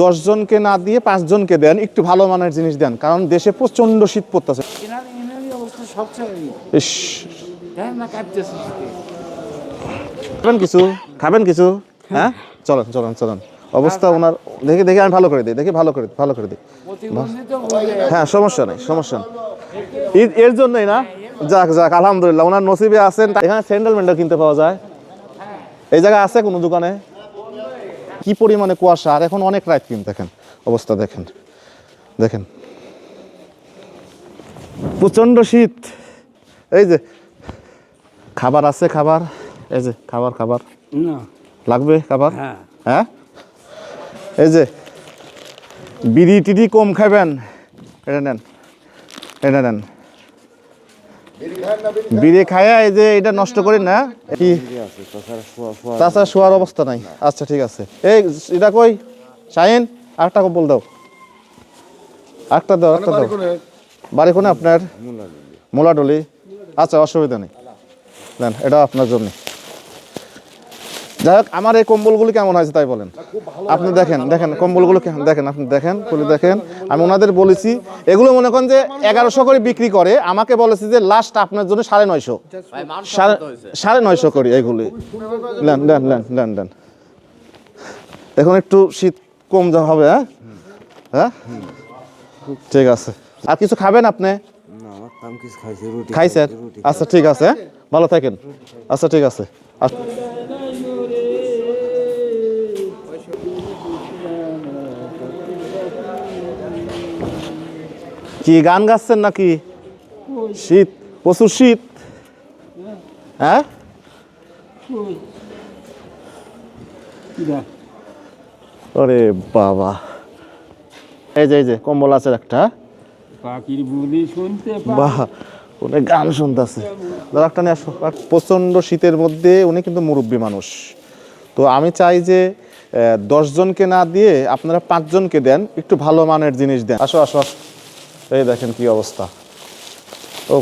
দশজনকে না দিয়ে পাঁচজনকে দেন একটু ভালো মানের জিনিস দেন কারণ দেশে প্রচণ্ড শীত পড়তেছে। না খাবেন কিছু? খাবেন কিছু? হ্যাঁ? চলেন চলেন চলেন। অবস্থা ওনার দেখে দেখে আমি ভালো করে দিই দেখি ভালো করে ভালো করে দিই। হ্যাঁ সমস্যা নেই সমস্যা নেই। এর জন্যই না? যাক যাক আলহামদুলিল্লাহ ওনার নসিবে আছেন এখানে স্যান্ডেল ম্যান্ডেল কিনতে পাওয়া যায়। এই জায়গায় আছে কোনো দোকানে? কি পরিমাণে কুয়াশা? আর এখন অনেক রাইট কিন্তু দেখেন অবস্থা দেখেন দেখেন। প্রচণ্ড শীত। এই যে খাবার আছে খাবার? এই যে খাবার খাবার। লাগবে খাবার? হ্যাঁ। হ্যাঁ? এই যে বিড়ি টিডি কম খাবেন। এটা নেন এটা নেন। বিড়ি খায়া এই যে এটা নষ্ট করি না কি? তাছাড়া শোয়ার অবস্থা নাই। আচ্ছা ঠিক আছে। এই এটা কই? শাহিন আরেকটা বল দাও। আরেকটা দাও একটা দাও। বাড়ি কোনে আপনার? মোলাডলি। আচ্ছা অসুবিধা নেই। দেন এটা আপনার জন্য। যাই হোক আমার এই কম্বলগুলো কেমন হয়েছে তাই বলেন। আপনি দেখেন দেখেন কম্বলগুলো কেমন দেখেন আপনি দেখেন খুলে দেখেন। আমি ওনাদের বলেছি এগুলো মনে করেন যে এগারোশো করে বিক্রি করে আমাকে বলেছে যে লাস্ট আপনার জন্য সাড়ে নয়শো। সাড়ে সাড়ে নয়শো করি এগুলি। নেন নেন নেন নেন নেন এখন একটু শীত কম যা হবে হ্যাঁ? হ্যাঁ? ঠিক আছে। আর কিছু খাবেন আপনি? না আমার কাম কিছু খাইছে রুটি খাইছেন? আচ্ছা ঠিক আছে হ্যাঁ? ভালো থাকেন। আচ্ছা ঠিক আছে। কি গান গাচ্ছেন নাকি? শীত প্রচুর শীত। হ্যাঁ? ওরে বাবা। এই যে এই যে কম্বল আছে একটা। পাখির বুলি শুনতে বাহ উনি গান শুনতেছে। একটা নিয়ে আসো। প্রচণ্ড শীতের মধ্যে উনি কিন্তু মুরব্বী মানুষ। তো আমি চাই যে দশজনকে না দিয়ে আপনারা পাঁচজনকে দেন একটু ভালো মানের জিনিস দেন। আসো আসো আসো। এই দেখেন কি অবস্থা। ও।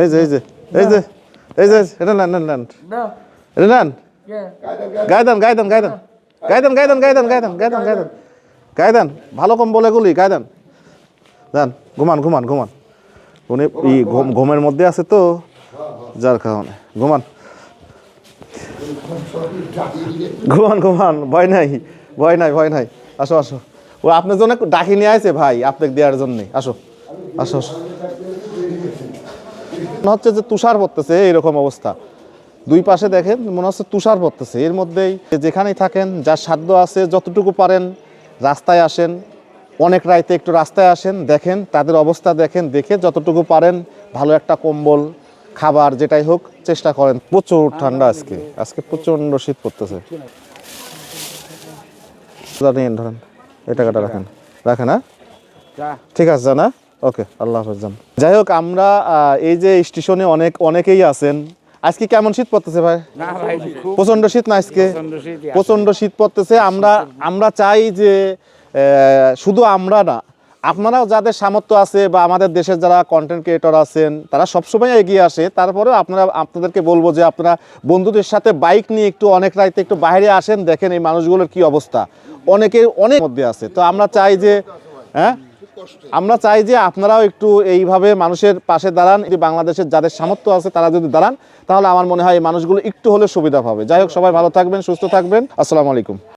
এই যে এই যে এই যে এই যে এটা নেন নেন। নেন এটা নেন। গায়ে দেন গায়ে দেন গায়ে দেন গায়ে দেন গায়ে দেন ভালো কম বলে গুলি গায়ে দেন ঘুমান ঘুমান ঘুমান। উনি ই ঘুমের মধ্যে আছে তো, যার কারণে। ঘুমান। ঘুমান ঘুমান, ভয় নাই ভয় নাই ভয় নাই। আসো আসো। ও আপনার জন্য ডাকি নিয়ে আছে ভাই, আপনাকে দেওয়ার জন্যে। আসো আসো আসো। হচ্ছে যে তুষার পড়তেছে, এইরকম অবস্থা। দুই পাশে দেখেন মনে হচ্ছে তুষার পড়তেছে। এর মধ্যেই যেখানেই থাকেন যার সাধ্য আছে যতটুকু পারেন রাস্তায় আসেন অনেক রাইতে একটু রাস্তায় আসেন দেখেন তাদের অবস্থা দেখেন দেখে যতটুকু পারেন ভালো একটা কম্বল খাবার যেটাই হোক চেষ্টা করেন। প্রচুর ঠান্ডা আজকে। আজকে প্রচণ্ড শীত পড়তেছে। নিন ধরেন এই টাকাটা রাখেন। রাখেন হ্যাঁ? ঠিক আছে জানা ওকে আল্লাহ হাফেজ যাই হোক আমরা এই যে স্টেশনে অনেক অনেকেই আছেন আজকে কেমন শীত পড়তেছে ভাই? প্রচণ্ড শীত না আজকে। প্রচণ্ড শীত পড়তেছে। আমরা আমরা চাই যে শুধু আমরা না আপনারাও যাদের সামর্থ্য আছে বা আমাদের দেশের যারা কন্টেন্ট ক্রিয়েটর আছেন তারা সবসময় এগিয়ে আসে। তারপরেও আপনারা আপনাদেরকে বলব যে আপনারা বন্ধুদের সাথে বাইক নিয়ে একটু অনেক রাইতে একটু বাইরে আসেন দেখেন এই মানুষগুলোর কি অবস্থা। অনেকে অনেক মধ্যে আছে। তো আমরা চাই যে হ্যাঁ আমরা চাই যে আপনারাও একটু এইভাবে মানুষের পাশে দাঁড়ান বাংলাদেশের যাদের সামর্থ্য আছে তারা যদি দাঁড়ান, তাহলে আমার মনে হয় এই মানুষগুলো একটু হলে সুবিধা পাবে। যাই হোক, সবাই ভালো থাকবেন, সুস্থ থাকবেন। আসসালামু আলাইকুম।